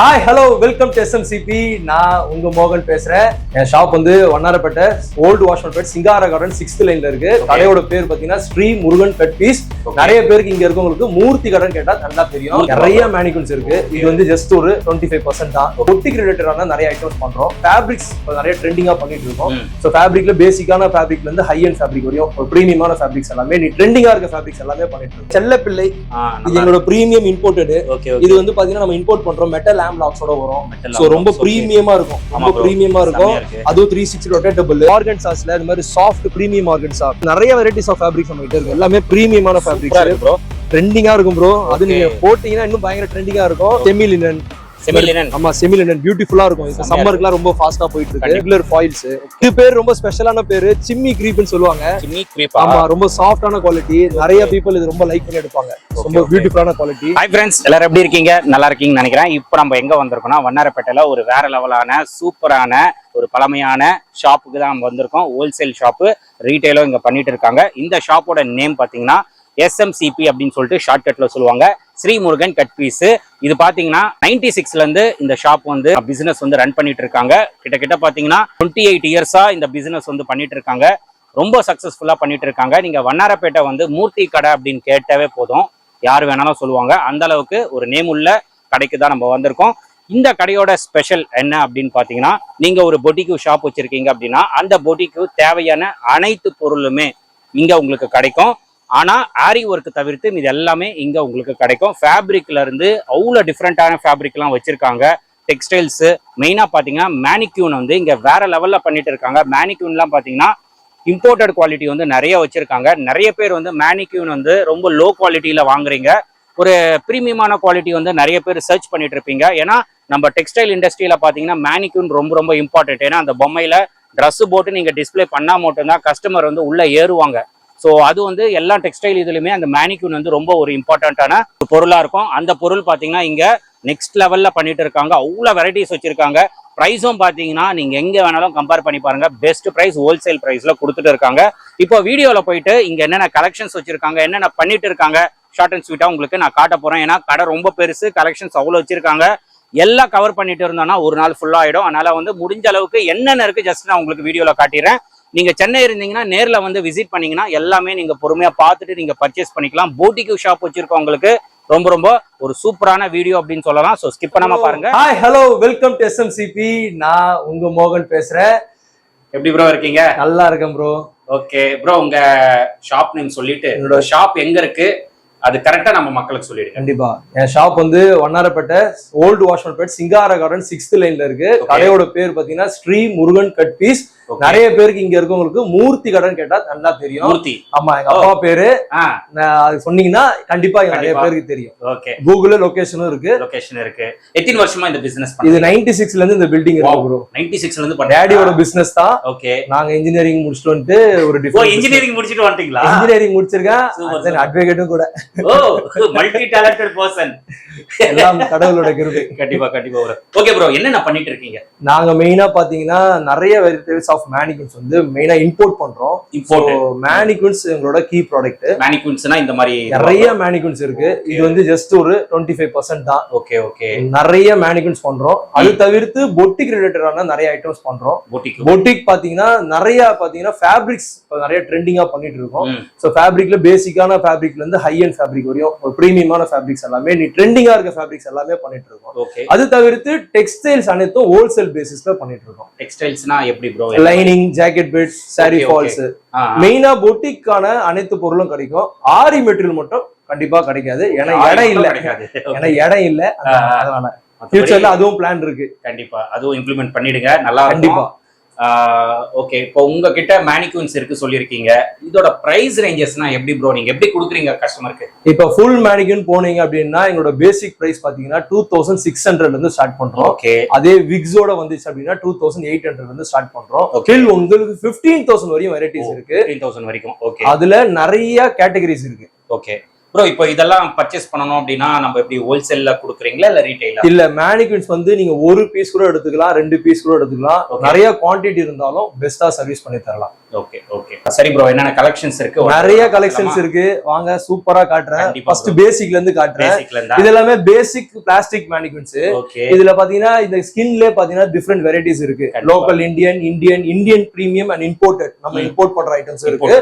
Hi hello welcome to SMCB நான் உங்க மோகன் பேசுறேன். என் ஷாப் வந்து Vannarapettai old Washermanpet Singara garden sixth லைன்ல இருக்கு. கடையோட பேர் பாத்தீங்கன்னா ஸ்ரீ முருகன் பெட் பீஸ் நிறைய பேருக்கு இங்க இருக்கவங்களுக்கு மூர்த்தி கடன் கேட்டா நல்லா தெரியும். நிறைய மேனிகுன்ஸ் இருக்கு. இது வந்து ஜஸ்ட் ஒரு டுவெண்ட்டி ஃபைவ் பர்சன்ட் தான் ஒட்டிக் ரிலேட்டடான நிறைய ஐட்டம்ஸ் பண்றோம். ஃபேப்ரிக்ஸ் நிறைய ட்ரெண்டிங்கா பண்ணிட்டு இருக்கோம். ஸோ ஃபேப்ரிக்ல பேசிக்கான ஃபேப்ரிக்ல இருந்து ஹை அண்ட் ஃபேப்ரிக் வரையும் ஒரு ப்ரீமியமான ஃபேப்ரிக்ஸ் எல்லாமே நீ ட்ரெண்டிங்கா இருக்க ஃபேப்ரிக்ஸ் எல்லாமே பண்ணிட்டு இருக்கோம். செல்ல பிள்ளை இது எங்களோட ப்ரீமியம் இம்போர்ட்டட் இது வந்து பாத்தீங்கன்னா நம்ம இம்போர்ட் பண்றோம். மெட்டல் லேம் லாக்ஸோட வரும். Lamp ரொம்ப. பிரீமியமா இருக்கும். ரொம்ப. பிரீமியமா இருக்கும். அதுவும் த்ரீ சிக்ஸ்டி ரொட்டேட்டபிள் ஆர்கன் சாஸ்ல இந்த மாதிரி சாஃப்ட் பிரீமியம் ஆர்கன் சாஸ் நிறைய வெரைட்டிஸ் ஆஃப் ஃபேப்ரிக்ஸ் நம்ம கிட்ட இருக்கு. எல்லாமே பிரீமியமான ஃபேப்ரிக்ஸ் ப்ரோ ட்ரெண்டிங்கா இருக்கும் ப்ரோ அது. நீங்க போட்டீங்கன்னா இன்னும் பயங்கர ட்ரெண்டிங்கா இருக்கும். செமி லினன் செமிலினன் ஆமா செமி லினன் பியூட்டிஃபுல்லா இருக்கும். இந்த சம்மருக்குலாம் ரொம்ப ஃபாஸ்டா போயிட்டு இருக்கு. ரெகுலர் ஃபாயில்ஸ் இது பேர் ரொம்ப ஸ்பெஷலான பேரு சிம்மி கிரீப்னு சொல்லுவாங்க. சிம்மி கிரீப்பா ஆமா ரொம்ப சாஃப்டான குவாலிட்டி நிறைய பீப்புள் இது ரொம்ப லைக் பண்ணி எடுப்பாங்க. ரொம்ப. பியூட்டிஃபுல்லான குவாலிட்டி ஹாய் ஃப்ரெண்ட்ஸ் எல்லாரும் எப்படி இருக்கீங்க? நல்லா இருக்கீங்கன்னு நினைக்கிறேன். இப்போ நம்ம எங்க வந்திருக்கோம்னா வண்ணாரப்பேட்டையில ஒரு வேற லெவலான சூப்பரான ஒரு பழமையான ஷாப்புக்கு தான் நம்ம வந்திருக்கோம். ஹோல்சேல் ஷாப்பு ரீட்டைலும் இங்க பண்ணிட்டு இருக்காங்க. இந்த ஷாப்போட நேம் பாத்தீங்கன்னா எஸ்எம்சிபி அப்படின்னு சொல்லிட்டு ஷார்ட்கட்ல சொல்லுவாங்க. Srimurugan cut piece. இது பாத்தீங்கன்னா நைன்டி சிக்ஸ்ல இருந்து இந்த ஷாப் வந்து பிசினஸ் வந்து ரன் பண்ணிட்டு இருக்காங்க கிட்டத்தட்ட பாத்தீங்கன்னா டுவெண்ட்டி எயிட் இயர்ஸா இந்த பிசினஸ் வந்து பண்ணிட்டு இருக்காங்க ரொம்ப சக்சஸ்ஃபுல்லா பண்ணிட்டு இருக்காங்க நீங்க வண்ணாரப்பேட்டை வந்து மூர்த்தி கடை அப்படின்னு கேட்டாவே போதும். யார் வேணாலும் சொல்லுவாங்க. அந்த அளவுக்கு ஒரு நேம் உள்ள கடைக்கு தான் நம்ம வந்திருக்கோம். இந்த கடையோட ஸ்பெஷல் என்ன அப்படின்னு பார்த்தீங்கன்னா நீங்க ஒரு பொட்டிக்கு ஷாப் வச்சிருக்கீங்க அப்படின்னா அந்த பொட்டிக்கு தேவையான அனைத்து பொருளுமே இங்க உங்களுக்கு கிடைக்கும். ஆனால் ஆரி ஒர்க் தவிர்த்து இது எல்லாமே இங்கே உங்களுக்கு கிடைக்கும். ஃபேப்ரிக்லேருந்து அவ்வளோ டிஃப்ரெண்ட்டான ஃபேப்ரிக்லாம் வச்சுருக்காங்க. டெக்ஸ்டைல்ஸு மெயினாக பார்த்தீங்கன்னா மேனிக்யூன் வந்து இங்கே வேறு லெவலில் பண்ணிட்டு இருக்காங்க. மேனிக்யூன்லாம் பார்த்தீங்கன்னா இம்போர்ட்டட் குவாலிட்டி வந்து நிறைய வச்சுருக்காங்க. நிறைய பேர் வந்து மேனிக்யூன் வந்து ரொம்ப லோ குவாலிட்டியில் வாங்குறீங்க. ஒரு ப்ரீமியமான குவாலிட்டி வந்து நிறைய பேர் சர்ச் பண்ணிட்டு இருப்பீங்க. ஏன்னா நம்ம டெக்ஸ்டைல் இண்டஸ்ட்ரியில் பார்த்தீங்கன்னா மேனிக்யூன் ரொம்ப ரொம்ப இம்பார்ட்டன்ட் ஏன்னா அந்த பொம்மையில் ட்ரெஸ்ஸு போட்டு நீங்கள் டிஸ்ப்ளே பண்ணால் மட்டும்தான் கஸ்டமர் வந்து உள்ளே ஏறுவாங்க. ஸோ அது வந்து எல்லா டெக்ஸ்டைல் இதுலையுமே அந்த மேனிக்யூன் வந்து ரொம்ப ஒரு இம்பார்ட்டண்ட்டான ஒரு இருக்கும். அந்த பொருள் பார்த்தீங்கன்னா இங்கே நெக்ஸ்ட் லெவலில் பண்ணிட்டு இருக்காங்க. அவ்வளோ வெரைட்டிஸ் வச்சுருக்காங்க. ப்ரைஸும் பார்த்தீங்கன்னா நீங்கள் எங்கே வேணாலும் கம்பேர் பண்ணி பாருங்கள் பெஸ்ட் ப்ரைஸ் ஹோல்சேல் ப்ரைஸில் கொடுத்துட்டு இருக்காங்க. இப்போ வீடியோவில் போயிட்டு இங்கே என்னென்ன கலெக்ஷன்ஸ் வச்சுருக்காங்க என்னென்ன பண்ணிட்டு இருக்காங்க ஷார்ட் அண்ட் ஸ்வீட்டாக உங்களுக்கு நான் காட்ட போகிறேன் ஏன்னா கடை ரொம்ப பெருசு கலெக்ஷன்ஸ் அவ்வளோ வச்சுருக்காங்க. எல்லாம் கவர் பண்ணிட்டு இருந்தோம்னா ஒரு நாள் ஃபுல்லாக ஆகிடும் அதனால் வந்து முடிஞ்ச அளவுக்கு என்னென்ன இருக்கு ஜஸ்ட் நான் உங்களுக்கு வீடியோவில் காட்டிடுறேன். நீங்க சென்னை இருந்தீங்கன்னா நேர்ல வந்து விசிட் பண்ணீங்கன்னா எல்லாமே நீங்க பொறுமையா பார்த்துட்டு நீங்க பர்ச்சேஸ் பண்ணிக்கலாம். போட்டிக்கு ஷாப் வச்சிருக்கவங்களுக்கு ரொம்ப ரொம்ப ஒரு சூப்பரான வீடியோ அப்படின்னு சொல்லலாம். ஸோ ஸ்கிப் பண்ணாம பாருங்க. Hi hello welcome to SMCB நான் உங்க மோகன் பேசுறேன். எப்படி ப்ரோ இருக்கீங்க? நல்லா இருக்கேன் ப்ரோ ஓகே ப்ரோ உங்க ஷாப் நேம் சொல்லிட்டு என்னோட ஷாப் எங்க இருக்கு? அது கரெக்டா நம்ம மக்களுக்கு சொல்லிடுங்க. கண்டிப்பா. என் ஷாப் வந்து Vannarapettai old Washermanpet Singara garden sixth லைன்ல இருக்கு. கடையோட பேர் பாத்தீங்கன்னா ஸ்ரீ முருகன் கட் பீஸ். நிறைய பேருக்கு இங்க இருக்கவங்களுக்கு மூர்த்தி கடன் கேட்டா நல்லா தெரியும். மூர்த்தி. ஆமா எங்க அப்பா பேரு. அது சொன்னீங்கன்னா கண்டிப்பா நிறைய. பேருக்கு தெரியும். ஓகே கூகுள்ல லொகேஷனும் இருக்கு. லொகேஷன் இருக்கு. எத்தனை வருஷமா இந்த பிசினஸ் இது நைன்டி சிக்ஸ்ல இருந்து இந்த பில்டிங் இருக்கு நைன்டி சிக்ஸ்ல இருந்து டேடியோட பிசினஸ் தான். ஓகே நாங்க இன்ஜினியரிங் முடிச்சுட்டு வந்துட்டு ஒரு இன்ஜினியரிங் முடிச்சிட்டு வந்துட்டீங்களா? இன்ஜினியரிங் முடிச்சிருக்கேன். அட்வொகேட்டும் கூட. ஓ மல்டி டேலண்டட் பர்சன் எல்லாம் கடவுளோட கிருபை. கண்டிப்பா கண்டிப்பா ஓகே ப்ரோ என்னென்ன பண்ணிட்டு இருக்கீங்க? நாங்க மெயினா பாத்தீங்கன்னா நிறைய வெரைட்டிஸ் ஆஃப் மேனிகுன்ஸ் வந்து மெயினா இம்போர்ட் பண்றோம். Import. மேனிகுன்ஸ் எங்களோட கீ ப்ராடக்ட் மேனிகுன்ஸ்னா இந்த மாதிரி நிறைய மேனிகுன்ஸ் இருக்கு. இது வந்து ஜஸ்ட் ஒரு டுவெண்ட்டி ஃபைவ் பர்சன்ட் தான். ஓகே ஓகே நிறைய மேனிகுன்ஸ் பண்றோம். அது தவிர்த்து பொட்டிக் ரிலேட்டடான நிறைய ஐட்டம்ஸ் பண்றோம். போட்டிக்கு பொட்டிக் பாத்தீங்கன்னா நிறைய பாத்தீங்கன்னா ஃபேப்ரிக்ஸ் நிறைய ட்ரெண்டிங்கா பண்ணிட்டு இருக்கோம். ஸோ ஃபேப்ரிக்ல பேசிக்கான ஃபேப்ரிக்ல இருந்து ஹை அண்ட் ஃபேப்ரிக் வரையும் ஒரு ப்ரீமியமான ஃபேப்ரிக்ஸ் எல்லாமே நீ ட்ரெண்டிங்கா இருக்க ஃபேப்ரிக்ஸ் எல்லாமே பண்ணிட்டு இருக்கோம். அது தவிர்த்து டெக்ஸ்டைல்ஸ் அனைத்தும் ஹோல்சேல் பேசிஸ்ல பண்ணிட்டு இருக்கோம். டெக்ஸ்டைல்ஸ்னா எப்படி bro lining jacket bit sari. Falls மெயினா பொட்டிக்கான அனைத்து பொருளும் கிடைக்கும். ஆரி மெட்டீரியல் மட்டும் கண்டிப்பா கிடைக்காது. ஏன்னா இடம் இல்ல. ஏன்னா இடம் இல்ல. அதனால ஃபியூச்சர்ல அதுவும் பிளான் இருக்கு. கண்டிப்பா. அதுவும் இம்ப்ளிமெண்ட் பண்ணிடுங்க. நல்லா கண்டிப்பா. ஓகே இப்போ உங்ககிட்ட மேனிக்யூன்ஸ் இருக்கு சொல்லியிருக்கீங்க. இதோட பிரைஸ் ரேஞ்சஸ்னா எப்படி ப்ரோ நீங்க எப்படி கொடுக்குறீங்க கஸ்டமருக்கு இப்ப ஃபுல் மேனிக்யூன் போனீங்க அப்படின்னா எங்களோட பேசிக் பிரைஸ் பாத்தீங்கன்னா டூ தௌசண்ட் சிக்ஸ் ஹண்ட்ரட்ல இருந்து ஸ்டார்ட் பண்றோம். ஓகே அதே விக்ஸோட வந்துச்சு அப்படின்னா டூ தௌசண்ட் எயிட் ஹண்ட்ரட் வந்து ஸ்டார்ட் பண்றோம். Till உங்களுக்கு ஃபிஃப்டீன் தௌசண்ட் வரையும் வெரைட்டிஸ் இருக்கு. த்ரீ தௌசண்ட் வரைக்கும். ஓகே அதுல நிறைய கேட்டகரிஸ் இருக்கு. ஓகே ப்ரோ இப்போ இதெல்லாம் பர்ச்சேஸ் பண்ணணும் அப்படின்னா நம்ம எப்படி ஹோல்சேல்ல கொடுக்குறீங்களா இல்ல ரீட்டைலா இல்ல மேனிக்வின்ஸ் வந்து நீங்க ஒரு பீஸ் கூட எடுத்துக்கலாம் ரெண்டு பீஸ் கூட எடுத்துக்கலாம். நிறைய குவாண்டிட்டி இருந்தாலும் பெஸ்டா சர்வீஸ் பண்ணி தரலாம். ஓகே ஓகே சரி ப்ரோ என்னென்ன கலெக்ஷன்ஸ் இருக்கு? நிறைய கலெக்ஷன்ஸ் இருக்கு. வாங்க சூப்பரா காட்டுறேன். ஃபர்ஸ்ட். பேசிக்ல இருந்து காட்டுறேன். இது எல்லாமே பேசிக் பிளாஸ்டிக் மேனிக்வின்ஸ் ஓகே இதுல பாத்தீங்கன்னா இந்த ஸ்கின்ல பாத்தீங்கன்னா டிஃப்ரெண்ட் வெரைட்டிஸ் இருக்கு. Local Indian Indian Indian premium and imported நம்ம. இம்போர்ட் பண்ற ஐட்டம்ஸ் இருக்கு.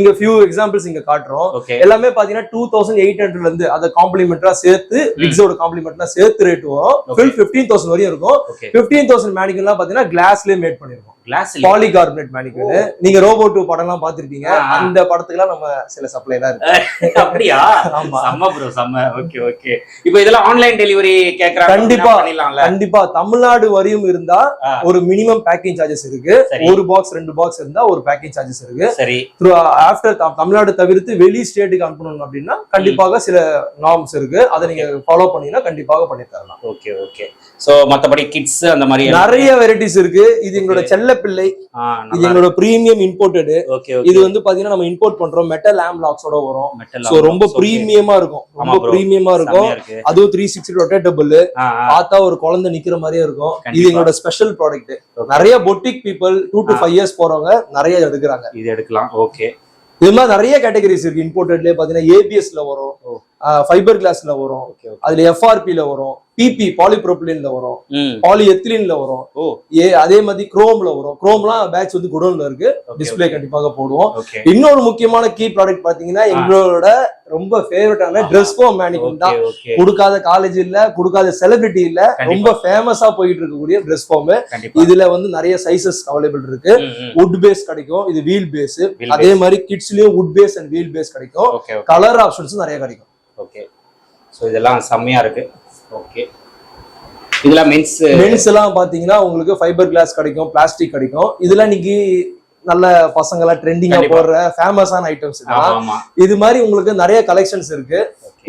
இங்க ஃபியூ எக்ஸாம்பிள்ஸ் இங்க காட்டுறோம். எல்லாமே பாத்தீங்கன்னா டூ தௌசண்ட் எயிட் ஹண்ட்ரட்ல இருந்து அதை காம்ப்ளிமெண்டரா சேர்த்து விக்ஸோட காம்ப்ளிமெண்ட்லாம் சேர்த்து ரேட் வரும். ஃபில் பிப்டீன் தௌசண்ட் வரையும் இருக்கும். ஓகே பிப்டீன் தௌசண்ட் மேனிக்கல்லாம் பாத்தீங்கன்னா கிளாஸ்லயே மேட் பண்ணிருக்கோம். கிளாஸ் பாலிகார்பனேட் மேனிக்கல் நீங்க ரோபோ டூ படம்லாம் பாத்திருப்பீங்க. ஆ, ஆ. அந்த படத்துக்குலாம் நம்ம சில சப்ளை தான் இருக்கு. அப்படியா? ஆமா. செம்ம ப்ரோ செம்ம. ஓகே ஓகே இப்போ இதெல்லாம் ஆன்லைன் டெலிவரி கேக்குறாங்க. கண்டிப்பா. கண்டிப்பா. தமிழ்நாடு வரையும் இருந்தா. ஒரு மினிமம் பேக்கிங் சார்ஜஸ் இருக்கு. ஒரு பாக்ஸ் ரெண்டு பாக்ஸ் இருந்தா ஒரு பேக்கிங் சார்ஜஸ் இருக்கு. சரி. ஆஃப்டர் தமிழ்நாடு தவிர்த்து வெளி ஸ்டேட்டுக்கு அனுப்பணும் அப்படின்னா கண்டிப்பாக சில நார்ம்ஸ் இருக்கு. அதை நீங்க ஃபாலோ பண்ணீங்கன்னா கண்டிப்பாக பண்ணி தரலாம். ஓகே ஓகே சோ மத்தபடி கிட்ஸ் அந்த மாதிரி நிறைய வெரைட்டிஸ் இருக்கு. இது எங்களோட செல்ல பிள்ளை. இது எங்களோட பிரீமியம் இம்போர்ட்டட் இது வந்து பாத்தீங்கன்னா நம்ம இம்போர்ட் பண்றோம். மெட்டல் ஆம் லாக்ஸோட வரும். சோ ரொம்ப பிரீமியமா இருக்கும். ரொம்ப. பிரீமியமா இருக்கும். இருக்கு. அதுவும் த்ரீ சிக்ஸ்டி ரொட்டேட்டபிள். பார்த்தா ஒரு குழந்தை நிக்கிற மாதிரியே இருக்கும். இது. எங்களோட ஸ்பெஷல் ப்ராடக்ட். நிறைய boutique people two to. Five years போறவங்க நிறைய எடுக்கிறாங்க. இது எடுக்கலாம். ஓகே இது மாதிரி நிறைய கேட்டகரிஸ் இருக்கு. இம்போர்ட்டட்லயே பாத்தீங்கன்னா ஏபிஎஸ்ல வரும். ஃபைபர் கிளாஸ்ல வரும். அதுல எஃப்ஆர்பில வரும். பிபி பாலிப்ரோபிலின்ல வரும். பாலி எத்திலின்ல வரும். ஏ அதே மாதிரி குரோம்ல வரும். குரோம்லாம் பேட்ச் வந்து குடோன்ல இருக்கு. டிஸ்ப்ளே கண்டிப்பாக போடுவோம். இன்னொரு முக்கியமான கீ ப்ராடக்ட் பாத்தீங்கன்னா எங்களோட ரொம்ப ஃபேவரட்டான ட்ரெஸ் ஃபோம் மேனிகன் தான். கொடுக்காத காலேஜ் இல்ல கொடுக்காத செலிபிரிட்டி இல்ல. ரொம்ப ஃபேமஸா போயிட்டு இருக்கக்கூடிய ட்ரெஸ் ஃபார்ம் இதுல வந்து நிறைய சைசஸ் அவைலபிள் இருக்கு. வுட் பேஸ் கிடைக்கும். இது வீல் பேஸ் அதே மாதிரி கிட்ஸ்லயும் wood base and wheel base கிடைக்கும். கலர் ஆப்ஷன்ஸும் நிறைய கிடைக்கும். ஓகே ஸோ இதெல்லாம் செம்மையா இருக்கு. ஓகே இதெல்லாம் மென்ஸ் மென்ஸ் எல்லாம் பாத்தீங்கன்னா உங்களுக்கு ஃபைபர் கிளாஸ் கிடைக்கும் பிளாஸ்டிக் கிடைக்கும். இதெல்லாம் இன்னைக்கு நல்ல பசங்க எல்லாம் ட்ரெண்டிங்கா. போடுற ஃபேமஸான ஐட்டம்ஸ் இது மாதிரி உங்களுக்கு நிறைய கலெக்ஷன்ஸ் இருக்கு.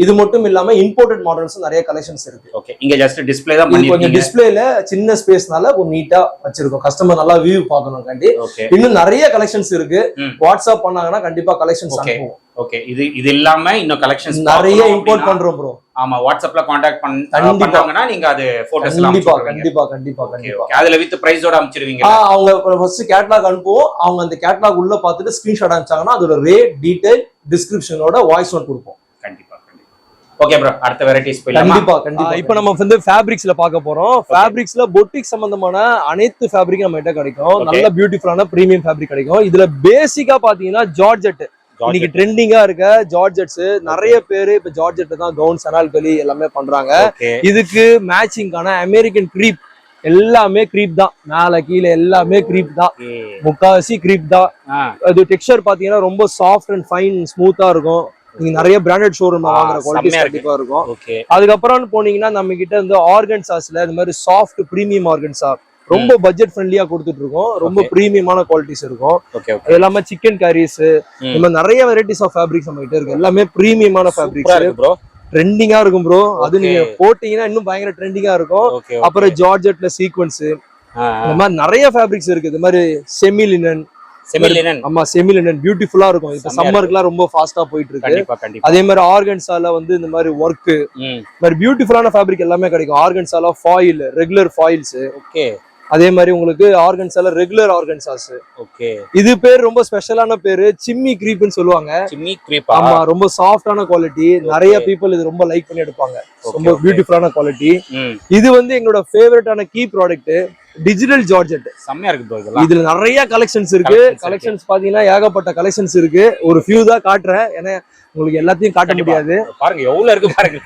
இது மட்டும் இல்லாம இம்போர்ட்டட் மாடல்ஸும் நிறைய கலெக்ஷன்ஸ் இருக்கு. ஓகே இங்க ஜஸ்ட் டிஸ்ப்ளே தான் இது கொஞ்சம் டிஸ்பிளேல சின்ன ஸ்பேஸ்னால கொஞ்சம் நீட்டா வச்சிருக்கோம். கஸ்டமர் நல்லா வியூ பார்க்கணும் கண்டி ஓகே இன்னும் நிறைய கலெக்ஷன்ஸ் இருக்கு. வாட்ஸ்அப் பண்ணாங்கன்னா கண்டிப்பா கலெக்ஷன்ஸ். அனுப்புவோம். ஓகே இது இது இல்லாம இன்னும் கலெக்ஷன்ஸ் நிறைய இம்போர்ட் பண்றோம் ப்ரோ ஆமா வாட்ஸ்அப்ல காண்டாக்ட் கண்டிப்பா. பண்ணாங்கன்னா நீங்க அது போட்டோஸ் கண்டிப்பா. கண்டிப்பா கண்டிப்பா கண்டிப்பா. அதுல வித் பிரைஸோட அனுப்பிச்சிடுவீங்க ஆ, அவங்க ஃபர்ஸ்ட் கேட்லாக் அனுப்புவோம். அவங்க அந்த கேட்லாக் உள்ள பார்த்துட்டு ஸ்கிரீன்ஷாட் அனுப்பிச்சாங்கன்னா அதோட ரேட் டீடைல் டிஸ்கிரிப்ஷனோட வாய்ஸ் நோட் கொடுப்போம். கண்டிப்பா கண்டிப்பா. ஓகே ப்ரோ அடுத்த வெரைட்டிஸ் போயிடலாமா? கண்டிப்பா கண்டிப்பா இப்போ நம்ம வந்து ஃபேப்ரிக்ஸ்ல பார்க்க போறோம். ஃபேப்ரிக்ஸ்ல பொட்டிக் சம்பந்தமான அனைத்து ஃபேப்ரிக்கும் நம்ம கிட்ட கிடைக்கும். நல்ல பியூட்டிஃபுல்லான பிரீமியம் ஃபேப்ரிக் கிடைக்கும். இதுல பேசிக்கா பாத்தீங்கன்னா ஜார்ஜெட் இன்னைக்கு ட்ரெண்டிங்கா இருக்க ஜார்ஜெட்ஸ் நிறைய பேரு இப்ப ஜார்ஜெட் தான் கவுன் சனால்கலி எல்லாமே பண்றாங்க. இதுக்கு மேட்சிங்கான அமெரிக்கன் creep எல்லாமே creep தான். மேல கீழே எல்லாமே creep தான். முக்காவாசி creep தான். அது டெக்ஸ்சர் பாத்தீங்கன்னா ரொம்ப சாஃப்ட் அண்ட் ஃபைன் ஸ்மூத்தா இருக்கும். நீங்க நிறைய பிராண்டட் ஷோரூம் வாங்குற குவாலிட்டி செம்மையா இருக்கு. கண்டிப்பா இருக்கும். அதுக்கப்புறம் போனீங்கன்னா நம்ம கிட்ட இந்த ஆர்கன் சாஸ்ல இந்த மாதிரி சாஃப்ட் பிரீமியம் ஆர்கன் சா ரொம்ப பட்ஜெட் ஃப்ரெண்ட்லியா கொடுத்துட்டு இருக்கோம் ரொம்ப. பிரீமியமான குவாலிட்டிஸ் இருக்கும். எல்லாமே சிக்கன் கரீஸ் ம். இந்த மாதிரி நிறைய வெரைட்டிஸ் ஆஃப் ஃபேப்ரிக்ஸ் நம்ம கிட்ட இருக்கு. எல்லாமே பிரீமியமான ஃபேப்ரிக்ஸ் ப்ரோ ட்ரெண்டிங்கா இருக்கும் ப்ரோ அது. நீங்க போட்டீங்கன்னா இன்னும் பயங்கர ட்ரெண்டிங்கா இருக்கும். அப்புறம் ஜார்ஜெட்ல சீக்வன்ஸ் இந்த மாதிரி நிறைய ஃபேப்ரிக்ஸ் இருக்கு. இந்த மாதிரி செமி லினன் செமி லினன் ஆமா செமி லினன் பியூட்டிஃபுல்லா இருக்கும். இப்ப சம்மருக்குலாம் ரொம்ப ஃபாஸ்டா போயிட்டு இருக்கு அதே மாதிரி ஆர்கன்ஸால வந்து இந்த மாதிரி ஒர்க் மாதிரி பியூட்டிஃபுல்லான ஃபேப்ரிக் எல்லாமே கிடைக்கும். ஆர்கன்ஸால ஃபாயில் ரெகுலர் ஃபாயில்ஸ் ஓகே அதே மாதிரி உங்களுக்கு ஆர்கன்ஸால ரெகுலர் ஆர்கன்ஸாஸ் ஓகே இது பேர் ரொம்ப ஸ்பெஷலான பேரு சிம்மி கிரீப்னு சொல்லுவாங்க. சிம்மி கிரீப்பா ஆமா ரொம்ப சாஃப்டான குவாலிட்டி நிறைய பீப்புள் இது ரொம்ப லைக் பண்ணி எடுப்பாங்க. ரொம்ப. பியூட்டிஃபுல்லான குவாலிட்டி இது வந்து எங்களோட ஃபேவரட்டான கீ ப்ராடக்ட் டிஜிட்டல் ஜார்ஜெட் செம்மையா இருக்கு ப்ரோ இதெல்லாம். இதுல நிறைய கலெக்ஷன்ஸ் இருக்கு. கலெக்ஷன்ஸ் பாத்தீங்கன்னா ஏகப்பட்ட கலெக்ஷன்ஸ் இருக்கு. ஒரு ஃபியூ தான் காட்டுறேன். ஏன்னா உங்களுக்கு எல்லாத்தையும் காட்ட. முடியாது. பாருங்க எவ்வளவு இருக்கு பாருங்க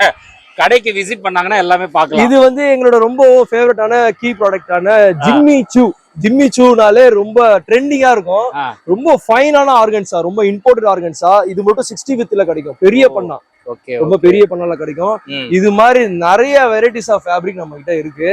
கடைக்கு விசிட் பண்ணாங்கன்னா எல்லாமே பார்க்கலாம். இது வந்து எங்களோட ரொம்ப ஃபேவரட்டான கீ ப்ராடக்டான ஜிம்மி சூ ஜிம்மி சூனாலே ரொம்ப ட்ரெண்டிங்கா இருக்கும். ரொம்ப ஃபைனான ஆர்கன்ஸா ரொம்ப இம்போர்ட்டட் ஆர்கன்ஸா இது மட்டும் சிக்ஸ்டி வித்ல கிடைக்கும். பெரிய. பண்ணா. ரொம்ப பெரிய பண்ணால கிடைக்கும். இது மாதிரி நிறைய வெரைட்டிஸ் ஆஃப் ஃபேப்ரிக் நம்ம கிட்ட இருக்கு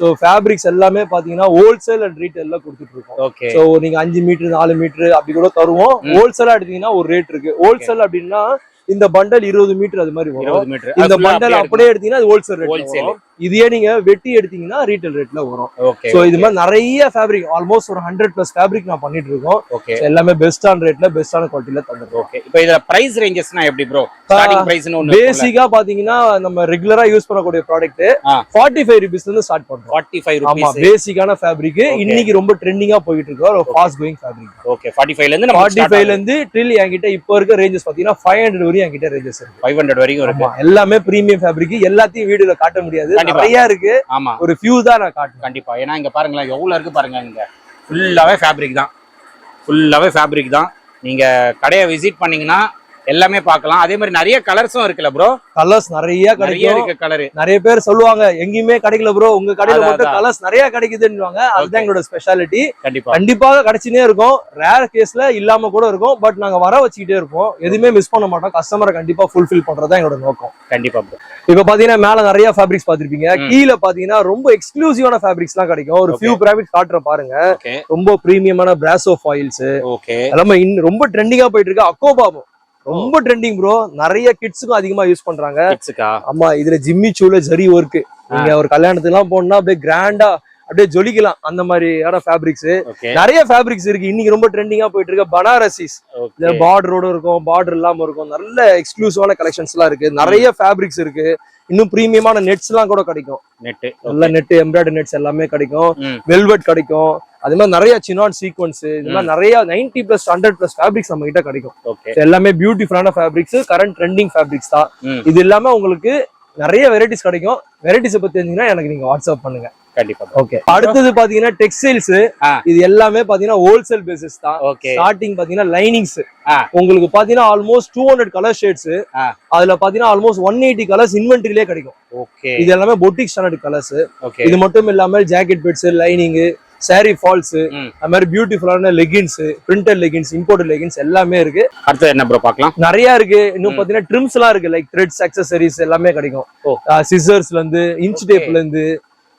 ஸோ ஃபேப்ரிக்ஸ் எல்லாமே பாத்தீங்கன்னா ஹோல்சேல் அண்ட் ரீட்டைல்ல கொடுத்துட்டு இருக்கோம். ஸோ நீங்க அஞ்சு மீட்டர் நாலு மீட்டர் அப்படி கூட தருவோம். ஹோல்சேலா எடுத்தீங்கன்னா ஒரு ரேட் இருக்கு. ஹோல்சேல் அப்படின்னா இந்த பண்டல் இருபது மீட்டர் அது மாதிரி வரும். இந்த பண்டல் அப்படியே எடுத்தீங்கன்னா அது ஹோல்சேல் ரேட் இதையே நீங்க வெட்டி எடுத்தீங்கன்னா ரீட்டைல் ரேட்ல வரும். சோ இது மாதிரி நிறைய ஃபேப்ரிக் ஆல்மோஸ்ட் ஒரு ஹண்ட்ரட் பிளஸ் ஃபேப்ரிக் நான் பண்ணிட்டு இருக்கோம். எல்லாமே பெஸ்டான ரேட்ல பெஸ்டான குவாலிட்டில தந்துருக்கோம். ஓகே இப்போ இதுல பிரைஸ் ரேஞ்சஸ்னா எப்படி ப்ரோ ஸ்டார்டிங் பிரைஸ்னு ஒன்னு பேசிக்கா பாத்தீங்கன்னா நம்ம ரெகுலரா யூஸ் பண்ணக்கூடிய ப்ராடக்ட். ஃபார்ட்டி ஃபைவ் ருபீஸ்ல இருந்து ஸ்டார்ட் பண்றோம். 45 ஆமா ரூபீஸ் பேசிக்கான ஃபேப்ரிக் இன்னைக்கு ரொம்ப ட்ரெண்டிங்கா போயிட்டு இருக்கு. ஒரு ஃபாஸ்ட் கோயிங் ஃபேப்ரிக் ஓகே 45 ல இருந்து நம்ம ஃபைவ்ல இருந்து ட்ரில் என்கிட்ட இப்போ இருக்க ரேஞ்சஸ் பாத்தீங்கன்னா ஃபைவ் ஹண்ட்ரட் வரையும் என்கிட்ட ரேஞ்சஸ் இருக்கு. 500 வரைக்கும் இருக்கு. எல்லாமே பிரீமியம் ஃபேப்ரிக் எல்லாத்தையும் வீடியோல காட்ட முடியாது. நிறைய இருக்கு. ஆமா. ஒரு ஃபியூ தான் நான் காட்டுறேன் கண்டிப்பா. ஏன்னா இங்க பாருங்களேன் எவ்வளவு இருக்கு பாருங்க இங்க. ஃபுல்லாவே ஃபேப்ரிக் தான். ஃபுல்லாவே ஃபேப்ரிக் தான். நீங்க கடையை விசிட் பண்ணீங்கன்னா எல்லாமே பார்க்கலாம். அதே மாதிரி நிறைய கலர்ஸும் இருக்குல்ல ப்ரோ கலர்ஸ் நிறைய நிறைய இருக்கு கலர் நிறைய பேர் சொல்லுவாங்க எங்கேயுமே கிடைக்கல ப்ரோ உங்க கடையில மட்டும். கலர்ஸ் நிறைய கிடைக்குதுன்னுவாங்க. அதுதான் எங்களோட ஸ்பெஷாலிட்டி கண்டிப்பா. கண்டிப்பாக கிடைச்சினே இருக்கும். ரேர் கேஸ்ல இல்லாம கூட இருக்கும். பட் நாங்க வர வச்சுக்கிட்டே இருப்போம். எதுவுமே மிஸ் பண்ண மாட்டோம். கஸ்டமரை கண்டிப்பா ஃபுல்ஃபில் பண்றதா எங்களோட நோக்கம். கண்டிப்பா இப்ப பாத்தீங்கன்னா மேல நிறைய ஃபேப்ரிக்ஸ் பாத்திருப்பீங்க. கீழே பாத்தீங்கன்னா ரொம்ப எக்ஸ்க்ளூசிவான ஃபேப்ரிக்ஸ் எல்லாம் கிடைக்கும். ஒரு. ஃபியூ ஃபேப்ரிக்ஸ் காட்டுற பாருங்க. ரொம்ப பிரீமியமான பிராசோ ஃபாயில்ஸ் ஓகே எல்லாமே ரொம்ப ட்ரெண்டிங்கா போயிட்டு இருக்கு. அக்கோபாபம் ரொம்ப ட்ரெண்டிங் ப்ரோ நிறைய கிட்ஸுக்கும் அதிகமா யூஸ் பண்றாங்க. ஆமா இதுல ஜிம்மி சூல ஜரி ஒர்க் நீங்க ஒரு கல்யாணத்துக்கு எல்லாம் போனா அப்படியே கிராண்டா அப்படியே ஜொலிக்கலாம். அந்த மாதிரியான ஃபேப்ரிக்ஸ் நிறைய ஃபேப்ரிக்ஸ் இருக்கு. இன்னைக்கு ரொம்ப ட்ரெண்டிங்கா போயிட்டு இருக்க. பனாரசிஸ் பார்டரோட இருக்கும் பார்டர் இல்லாம இருக்கும். நல்ல எக்ஸ்க்ளூசிவான கலெக்ஷன்ஸ் எல்லாம் இருக்கு. நிறைய ஃபேப்ரிக்ஸ் இருக்கு. இன்னும் பிரீமியமான நெட்ஸ் எல்லாம் கூட கிடைக்கும். நெட் நல்ல நெட் எம்ப்ராய்டரி நெட்ஸ் எல்லாமே கிடைக்கும். வெல்வெட் கிடைக்கும். அது மாதிரி நிறைய சினான் சீக்வன்ஸ் இது மாதிரி நிறைய ninety plus hundred plus fabrics நம்ம கிட்ட கிடைக்கும். எல்லாமே பியூட்டிஃபுல்லான ஃபேப்ரிக்ஸ் கரண்ட் ட்ரெண்டிங் ஃபேப்ரிக்ஸ் தான். இது இல்லாம உங்களுக்கு நிறைய வெரைட்டிஸ் கிடைக்கும். வெரைட்டிஸ் பத்தி தெரிஞ்சீங்கன்னா எனக்கு நீங்க வாட்ஸ்அப் பண்ணுங்க. கண்டிப்பா. ஓகே அடுத்தது பாத்தீங்கன்னா டெக்ஸ்டைல்ஸ். இது எல்லாமே பாத்தீங்கன்னா ஹோல்சேல் பேசிஸ் தான் ஓகே ஸ்டார்டிங் பாத்தீங்கன்னா லைனிங்ஸ். உங்களுக்கு பாத்தீங்கன்னா almost two hundred colour shades. அதுல பாத்தீங்கன்னா ஆல்மோஸ்ட் ஒன் எயிட்டி கலர்ஸ் இன்வென்ட்ரிலே கிடைக்கும் ஓகே இது எல்லாமே பொட்டிக் ஸ்டாண்டர்ட் கலர்ஸ் இது மட்டும் இல்லாம jacket bits lining saree falls. அது மாதிரி பியூட்டிஃபுல்லான leggings printed leggings import leggings எல்லாமே இருக்கு அடுத்து என்ன ப்ரோ பார்க்கலாம் நிறைய இருக்கு இன்னும். பாத்தீங்கன்னா ட்ரிம்ஸ் எல்லாம் இருக்கு லைக் த்ரெட்ஸ் அக்சசரிஸ் எல்லாமே கிடைக்கும். சிசர்ஸ்ல இருந்து இன்ச். டேப்ல இருந்து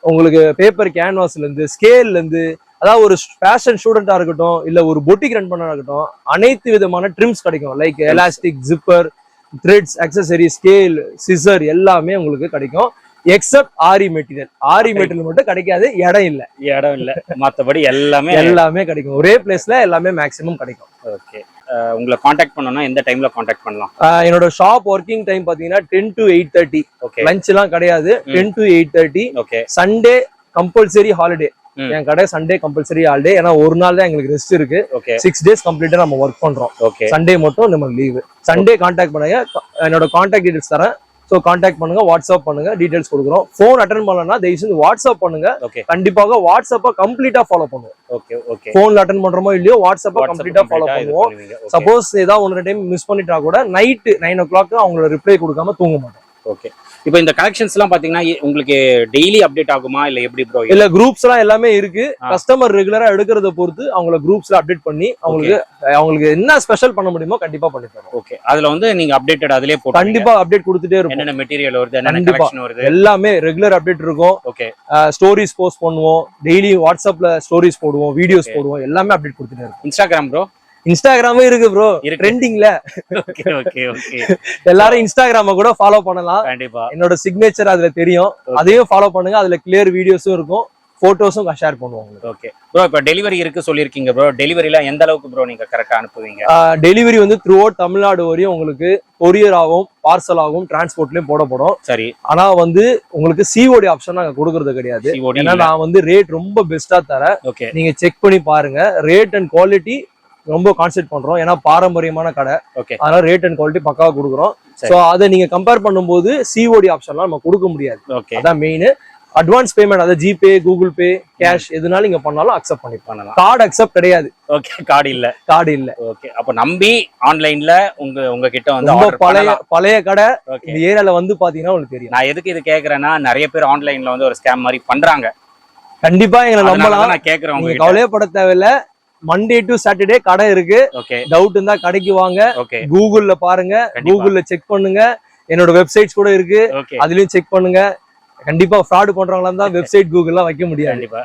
உங்களுக்கு பேப்பர் கேன்வாஸ்ல இருந்து ஸ்கேல்ல இருந்து அதாவது ஒரு ஃபேஷன் ஸ்டூடெண்டா இருக்கட்டும் இல்ல ஒரு பொட்டிக் ரன் பண்ணா இருக்கட்டும் அனைத்து விதமான ட்ரிம்ஸ் கிடைக்கும். Like elastic zipper threads accessory scale scissor எல்லாமே உங்களுக்கு கிடைக்கும். Except aari material aari material மட்டும் கிடைக்காது இடம் இல்ல. இடம் இல்ல. மத்தபடி எல்லாமே எல்லாமே கிடைக்கும். ஒரே பிளேஸ்ல எல்லாமே மேக்ஸிமம் கிடைக்கும். ஓகே உங்களை காண்டாக்ட் பண்ணனும்னா எந்த டைம்ல காண்டாக்ட் பண்ணலாம்? என்னோட ஷாப் ஒர்க்கிங் டைம் பாத்தீங்கன்னா ten to eight thirty okay lunch எல்லாம் கிடையாது. Ten to eight thirty okay Sunday compulsory holiday. என் கடை சண்டே கம்பல்சரி ஹாலிடே ஏன்னா ஒரு நாள் தான் எங்களுக்கு ரெஸ்ட் இருக்கு. ஓகே சிக்ஸ் டேஸ் கம்ப்ளீட்டா நம்ம ஒர்க் பண்றோம். ஓகே சண்டே மட்டும் நம்ம லீவு சண்டே காண்டாக்ட் பண்ணுங்க. என்னோட காண்டாக்ட் டீடைல்ஸ் தரேன். ஸோ காண்டாக்ட் பண்ணுங்க வாட்ஸ்அப் பண்ணுங்க டீடைல்ஸ் கொடுக்குறோம். ஃபோன் அட்டன் பண்ணலன்னா தயவு செஞ்சு வாட்ஸ்அப் பண்ணுங்க. ஓகே கண்டிப்பாக வாட்ஸ்அப்பை கம்ப்ளீட்டா ஃபாலோ பண்ணுவோம். ஓகே ஓகே ஃபோன்ல அட்டன் பண்றோமோ இல்லையோ வாட்ஸ்அப்பை கம்ப்ளீட்டா ஃபாலோ பண்ணுவோம். சப்போஸ் ஏதாவது ஒன்று டைம் மிஸ் பண்ணிட்டா கூட நைட்டு நைன் ஓ கிளாக் அவங்களோட ரிப்ளை கொடுக்காம தூங்க மாட்டோம். ஓகே இப்போ இந்த கலெக்ஷன்ஸ் எல்லாம் பாத்தீங்கன்னா உங்களுக்கு டெய்லி அப்டேட் ஆகுமா? இல்ல எப்படி ப்ரோ இல்ல குரூப்ஸ் எல்லாம் எல்லாமே இருக்கு. கஸ்டமர் ரெகுலரா எடுக்கிறத பொறுத்து அவங்கள குரூப்ஸ்ல அப்டேட் பண்ணி அவங்களுக்கு அவங்களுக்கு என்ன ஸ்பெஷல் பண்ண முடியுமோ கண்டிப்பா பண்ணி தரோம் ஓகே அதுல வந்து நீங்க அப்டேட்டட் அதுலயே போட்டு கண்டிப்பா அப்டேட் கொடுத்துட்டே இருப்போம். என்னென்ன மெட்டீரியல் வருது என்னென்ன. கலெக்ஷன் வருது? எல்லாமே ரெகுலர் அப்டேட் இருக்கும். ஓகே ஸ்டோரிஸ் போஸ்ட் பண்ணுவோம். டெய்லி வாட்ஸ்அப்ல ஸ்டோரிஸ் போடுவோம் வீடியோஸ். போடுவோம். எல்லாமே அப்டேட் கொடுத்துட்டே இருக்கும் இன்ஸ்டாகிராம் ப்ரோ இன்ஸ்டாகிராமே இருக்கு ப்ரோ. ட்ரெண்டிங்ல எல்லாரும் இன்ஸ்டாகிராம கூட ஃபாலோ பண்ணலாம். கண்டிப்பா. என்னோட சிக்னேச்சர் அதுல தெரியும். அதையும் ஃபாலோ பண்ணுங்க. அதுல கிளியர் வீடியோஸும் இருக்கும். போட்டோஸும் ஷேர் பண்ணுவோம் ஓகே. ப்ரோ இப்போ டெலிவரி இருக்கு சொல்லியிருக்கீங்க ப்ரோ டெலிவரிலாம் எந்த அளவுக்கு ப்ரோ நீங்க கரெக்டா அனுப்புவீங்க? டெலிவரி வந்து த்ரூ அவுட் தமிழ்நாடு வரையும் உங்களுக்கு கொரியர் ஆகும் பார்சல் ஆகும் டிரான்ஸ்போர்ட்லயும் போடப்படும். சரி. ஆனா வந்து உங்களுக்கு சிஓடி ஆப்ஷன் நாங்க கொடுக்கறது கிடையாது. ஏன்னா. நான் வந்து ரேட் ரொம்ப பெஸ்டா தரேன். ஓகே. நீங்க செக் பண்ணி பாருங்க. ரேட் அண்ட் குவாலிட்டி ரொம்ப கான்சென்ட் பண்றோம். ஏன்னா பாரம்பரியமான கடை. ஓகே அதனால ரேட் அண்ட் குவாலிட்டி பக்காவா கொடுக்குறோம். சோ அதை நீங்க கம்பேர் பண்ணும்போது சிஓடி ஆப்ஷன்லாம் நம்ம கொடுக்க முடியாது. ஓகே அதான் மெயின் அட்வான்ஸ் பேமெண்ட் அதாவது ஜிபே கூகுள் பே கேஷ் எதுனாலும் நீங்க பண்ணாலும் அக்செப்ட் பண்ணிப்போம் பண்ணலாம். கார்டு அக்செப்ட் கிடையாது. ஓகே கார்டு இல்ல. கார்டு இல்ல. ஓகே அப்ப நம்பி ஆன்லைன்ல உங்க உங்க கிட்ட வந்து ரொம்ப பழைய பழைய கடை இந்த ஏரியால வந்து பாத்தீங்கன்னா உங்களுக்கு தெரியும். நான் எதுக்கு இது கேக்குறேன்னா நிறைய பேர் ஆன்லைன்ல வந்து ஒரு ஸ்கேம் மாதிரி பண்றாங்க. கண்டிப்பா எங்களை நம்பலாம். நான் கேக்குறேன் நீங்க உங்ககிட்ட. கவலையே பட தேவையில்ல. மண்டே டு சாட்டர்டே கடை இருக்கு. டவுட் இருந்தா கடைக்கு வாங்க. கூகுள்ல பாருங்க. கூகுள்ல செக் பண்ணுங்க. என்னோட வெப்சைட்ஸ் கூட இருக்கு. அதுலயும் செக் பண்ணுங்க. கண்டிப்பா ஃப்ராட் பண்றவங்களா தான் வெப்சைட் கூகுள்லாம் வைக்க முடியாது. கண்டிப்பா.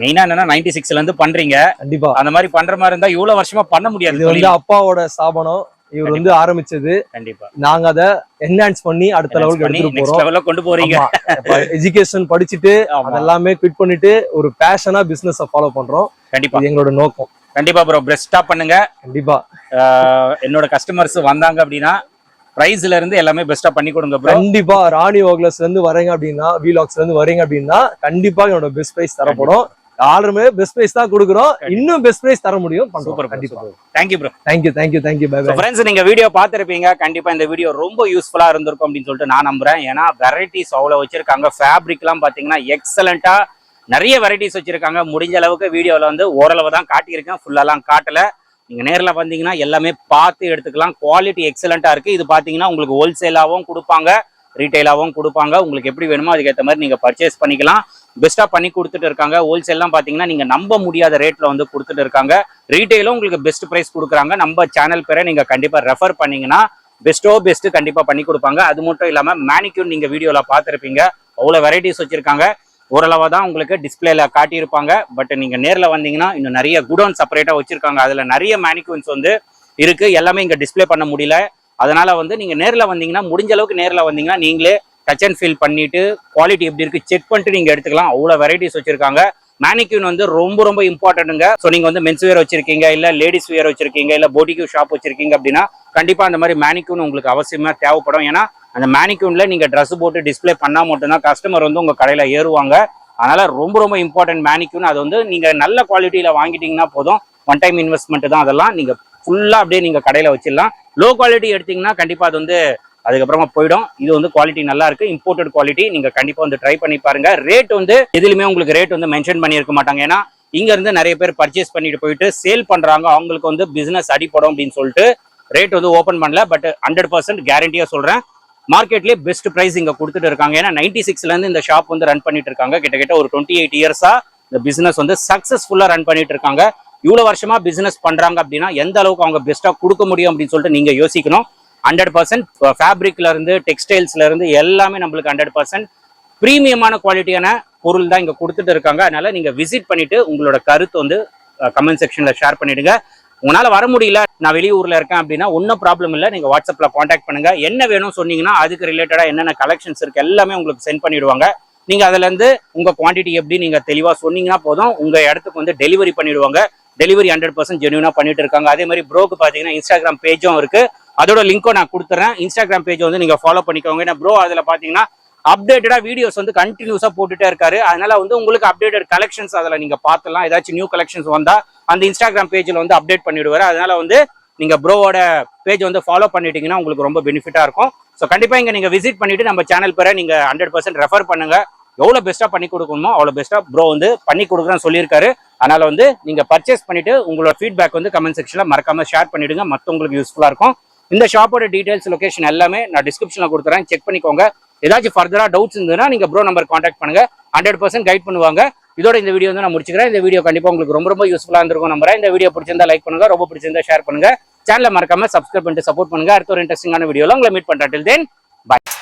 மெயினா என்னன்னா நைன்டி சிக்ஸ்ல இருந்து பண்றீங்க. கண்டிப்பா. அந்த மாதிரி பண்ற மாதிரி இருந்தா இவ்வளவு வருஷமா பண்ண முடியாது இது வந்து. அப்பாவோட ஸ்தாபனம். இவர் வந்து ஆரம்பிச்சது. கண்டிப்பா. நாங்க அதை என்ஹான்ஸ் பண்ணி அடுத்த லெவலுக்கு எடுத்துட்டு போறோம். லெவல்ல கொண்டு போறீங்க. எஜுகேஷன் படிச்சுட்டு. அதெல்லாமே குவிட் பண்ணிட்டு ஒரு பேஷனா பிசினஸ் ஃபாலோ பண்றோம். கண்டிப்பா. எங்களோட நோக்கம். கண்டிப்பா ப்ரோ பெஸ்டா பண்ணுங்க. கண்டிப்பா. என்னோட கஸ்டமர்ஸ் வந்தாங்க அப்படின்னா பிரைஸ்ல இருந்து எல்லாமே பெஸ்டா பண்ணி கொடுங்க ப்ரோ கண்டிப்பா. ராணி ஓக்லஸ்ல இருந்து வரீங்க அப்படின்னா வீலாக்ஸ்ல இருந்து வரீங்க அப்படின்னா கண்டிப்பா என்னோட பெஸ்ட் பிரைஸ் தரப்படும். ஆர்டருமே பெஸ்ட் பிரைஸ் தான் கொடுக்குறோம். இன்னும் பெஸ்ட் பிரைஸ் தர முடியும். சூப்பர் கண்டிப்பா. Thank you bro thank you thank you thank you bye friends நீங்க வீடியோ பார்த்திருப்பீங்க. கண்டிப்பா இந்த வீடியோ ரொம்ப யூஸ்ஃபுல்லா இருந்திருக்கும் அப்படின்னு சொல்லிட்டு நான் நம்புறேன். ஏன்னா வெரைட்டிஸ் அவ்வளவு வச்சிருக்காங்க. ஃபேப்ரிக் எல்லாம் பாத்தீங்கன்னா எக்ஸலண்டா நிறைய வெரைட்டிஸ் வச்சிருக்காங்க. முடிஞ்ச அளவுக்கு வீடியோல வந்து ஓரளவு தான் காட்டியிருக்கேன். ஃபுல்லாலாம் காட்டல. நீங்க நேர்ல வந்தீங்கன்னா எல்லாமே பார்த்து எடுத்துக்கலாம். குவாலிட்டி எக்ஸலண்டா இருக்கு. இது பாத்தீங்கன்னா உங்களுக்கு ஹோல்சேலாவும் கொடுப்பாங்க. ரீட்டைலாவும் கொடுப்பாங்க. உங்களுக்கு எப்படி வேணுமோ அதுக்கேற்ற மாதிரி நீங்க பர்ச்சேஸ் பண்ணிக்கலாம். பெஸ்ட்டாக பண்ணி கொடுத்துட்டு இருக்காங்க. ஹோல்சேல்லாம் பார்த்தீங்கன்னா நீங்கள் நம்ப முடியாத ரேட்டில் வந்து கொடுத்துட்டு இருக்காங்க. ரீட்டெயிலும் உங்களுக்கு பெஸ்ட் ப்ரைஸ் கொடுக்குறாங்க. நம்ம சேனல் பேரை நீங்கள் கண்டிப்பாக ரெஃபர் பண்ணீங்கன்னா பெஸ்ட்டோ பெஸ்ட்டு கண்டிப்பாக பண்ணி கொடுப்பாங்க. அது மட்டும் இல்லாமல் மேனிக்யூர் நீங்கள் வீடியோவில் பார்த்துருப்பீங்க. அவ்வளோ வெரைட்டிஸ் வச்சுருக்காங்க. ஓரளவு தான் உங்களுக்கு டிஸ்பிளேல காட்டியிருப்பாங்க. பட் நீங்கள் நேரில் வந்தீங்கன்னா இன்னும் நிறைய குடோன் செப்பரேட்டாக வச்சுருக்காங்க. அதில் நிறைய மேனிக்யூன்ஸ் வந்து இருக்குது எல்லாமே இங்கே டிஸ்ப்ளே பண்ண முடியல. அதனால் வந்து நீங்கள் நேரில் வந்தீங்கன்னா முடிஞ்ச அளவுக்கு நேர்ல வந்தீங்கன்னா நீங்களே டச் அண்ட் ஃபீல் பண்ணிட்டு குவாலிட்டி எப்படி இருக்கு செக் பண்ணிட்டு நீங்க எடுத்துக்கலாம். அவ்வளவு வெரைட்டிஸ் வச்சிருக்காங்க. மேனிக்யூன் வந்து ரொம்ப ரொம்ப இம்பார்ட்டன்ட்டுங்க ஸோ நீங்கள் வந்து மென்ஸ் வேர் வச்சிருக்கீங்க இல்லை லேடிஸ் வேர் வச்சிருக்கீங்க இல்லை போட்டிக்யூ ஷாப் வச்சிருக்கீங்க அப்படின்னா கண்டிப்பாக அந்த மாதிரி மேனிக்யூன் உங்களுக்கு அவசியமா தேவைப்படும். ஏன்னா அந்த மேனிக்யூனில் நீங்கள் ட்ரெஸ் போட்டு டிஸ்ப்ளே பண்ணா மட்டும்தான் கஸ்டமர் வந்து உங்கள் கடையில் ஏறுவாங்க. அதனால் ரொம்ப ரொம்ப இம்பார்ட்டன்ட் மேனிக்யூன் அது வந்து நீங்கள் நல்ல குவாலிட்டியில் வாங்கிட்டீங்கன்னா போதும். ஒன் டைம் இன்வெஸ்ட்மெண்ட் தான் அதெல்லாம். நீங்கள் ஃபுல்லாக அப்படியே நீங்கள் கடையில் வச்சிடலாம். லோ குவாலிட்டி எடுத்தீங்கன்னா கண்டிப்பாக அது வந்து அதுக்கப்புறமா போயிடும். இது வந்து குவாலிட்டி நல்லா இருக்கு இம்போர்ட்டட் குவாலிட்டி நீங்க கண்டிப்பா வந்து ட்ரை பண்ணி பாருங்க. ரேட் வந்து எதுலையுமே உங்களுக்கு ரேட் வந்து மென்ஷன் பண்ணியிருக்க மாட்டாங்க. ஏன்னா இங்க இருந்து நிறைய பேர் பர்ச்சேஸ் பண்ணிட்டு போயிட்டு சேல் பண்றாங்க. அவங்களுக்கு வந்து பிசினஸ் அடிப்படும் அப்படின்னு சொல்லிட்டு ரேட் வந்து ஓபன் பண்ணல. பட் ஹண்ட்ரட் பர்சன்ட் கேரண்டியா சொல்றேன். மார்க்கெட்லயே பெஸ்ட் ப்ரைஸ் இங்க கொடுத்துட்டு இருக்காங்க. ஏன்னா நைன்டி சிக்ஸ்லேருந்து இந்த ஷாப் வந்து ரன் பண்ணிட்டு இருக்காங்க. கிட்டத்தட்ட ஒரு டுவெண்ட்டி எயிட் இயர்ஸா இந்த பிசினஸ் வந்து சக்சஸ்ஃபுல்லா ரன் பண்ணிட்டு இருக்காங்க. இவ்வளவு வருஷமா பிசினஸ் பண்றாங்க அப்படின்னா எந்த அளவுக்கு அவங்க பெஸ்டா கொடுக்க முடியும் அப்படின்னு சொல்லிட்டு நீங்க யோசிக்கணும். ஹண்ட்ரட் பர்சன்ட் ஃபேப்ரிக்லேருந்து டெக்ஸ்டைல்ஸ்லேருந்து எல்லாமே நம்மளுக்கு ஹண்ட்ரட் பர்சன்ட் ப்ரீமியமான குவாலிட்டியான பொருள் தான் இங்கே கொடுத்துட்டு இருக்காங்க. அதனால் நீங்கள் விசிட் பண்ணிவிட்டு உங்களோட கருத்து வந்து கமெண்ட் செக்ஷனில் ஷேர் பண்ணிவிடுங்க உங்களால் வர முடியல நான் வெளியூரில் இருக்கேன் அப்படின்னா ஒன்றும் ப்ராப்ளம் இல்லை. நீங்கள் வாட்ஸ்அப்பில் காண்டாக்ட் பண்ணுங்க. என்ன வேணும் சொன்னீங்கன்னா அதுக்கு ரிலேட்டடாக என்னென்ன கலெக்ஷன்ஸ் இருக்குது எல்லாமே உங்களுக்கு சென்ட் பண்ணிவிடுவாங்க நீங்கள் அதுலேருந்து உங்கள் குவான்டிட்டி குவாண்டிட்டி எப்படி நீங்கள் தெளிவாக சொன்னீங்கன்னா போதும். உங்கள் இடத்துக்கு வந்து டெலிவரி பண்ணிடுவாங்க. டெலிவரி ஹண்ட்ரட் பர்சன்ட் ஜென்யூனாக பண்ணிட்டு இருக்காங்க. அதே மாதிரி ப்ரோக்கு பார்த்தீங்கன்னா இன்ஸ்டாகிராம் பேஜும் இருக்குது அதோட லிங்க்கும் நான் கொடுத்துறேன். இன்ஸ்டாகிராம் பேஜ் வந்து நீங்க ஃபாலோ பண்ணிக்கோங்க. ஏன்னா ப்ரோ அதுல பாத்தீங்கன்னா அப்டேட்டடா வீடியோஸ் வந்து கண்டினியூஸா போட்டுட்டே இருக்காரு. அதனால வந்து உங்களுக்கு அப்டேட்டட் கலெக்ஷன்ஸ் அதுல நீங்க பார்த்துலாம். ஏதாச்சும் நியூ கலெக்ஷன்ஸ் வந்தா அந்த இன்ஸ்டாகிராம் பேஜ்ல வந்து அப்டேட் பண்ணிடுவாரு. அதனால வந்து நீங்க ப்ரோவோட பேஜ் வந்து ஃபாலோ பண்ணிட்டீங்கன்னா உங்களுக்கு ரொம்ப பெனிஃபிட்டா இருக்கும். ஸோ கண்டிப்பா இங்க நீங்க விசிட் பண்ணிட்டு நம்ம சேனல் பேரை நீங்க ஹண்ட்ரட் பர்சன்ட் ரெஃபர் பண்ணுங்க. எவ்வளவு பெஸ்ட்டாக பண்ணி கொடுக்கணுமோ அவ்வளவு பெஸ்ட்டாக ப்ரோ வந்து பண்ணி கொடுக்குறேன்னு சொல்லியிருக்காரு. அதனால வந்து நீங்க பர்ச்சேஸ் பண்ணிட்டு உங்களோட ஃபீட்பேக் வந்து கமெண்ட் செக்ஷன்ல மறக்காம ஷேர் பண்ணிடுங்க. மற்றவங்களுக்கு யூஸ்ஃபுல்லா இருக்கும். இந்த ஷாப்போட டீடைல்ஸ் லொகேஷன் எல்லாமே நான் டிஸ்கிரிப்ஷனில் கொடுத்துறேன். செக் பண்ணிக்கோங்க. ஏதாச்சும் ஃபர்தரா டவுட்ஸ் இருந்ததுன்னா நீங்க ப்ரோ நம்பர் காண்டாக்ட் பண்ணுங்க. ஹண்ட்ரட் பர்சன்ட் கைட் பண்ணுவாங்க. இதோட இந்த வீடியோ வந்து நான் முடிச்சுக்கிறேன். இந்த வீடியோ கண்டிப்பா உங்களுக்கு ரொம்ப ரொம்ப யூஸ்ஃபுல்லா இருந்திருக்கும் நம்புறேன். இந்த வீடியோ பிடிச்சிருந்தா லைக் பண்ணுங்க. ரொம்ப பிடிச்சிருந்தா ஷேர் பண்ணுங்க. சேனலை மறக்காம சப்ஸ்கிரைப் பண்ணிட்டு சப்போர்ட் பண்ணுங்க. அடுத்த ஒரு இன்ட்ரெஸ்டிங்கான வீடியோவில் உங்களை மீட் பண்ணுறேன் டில் தென் பாய்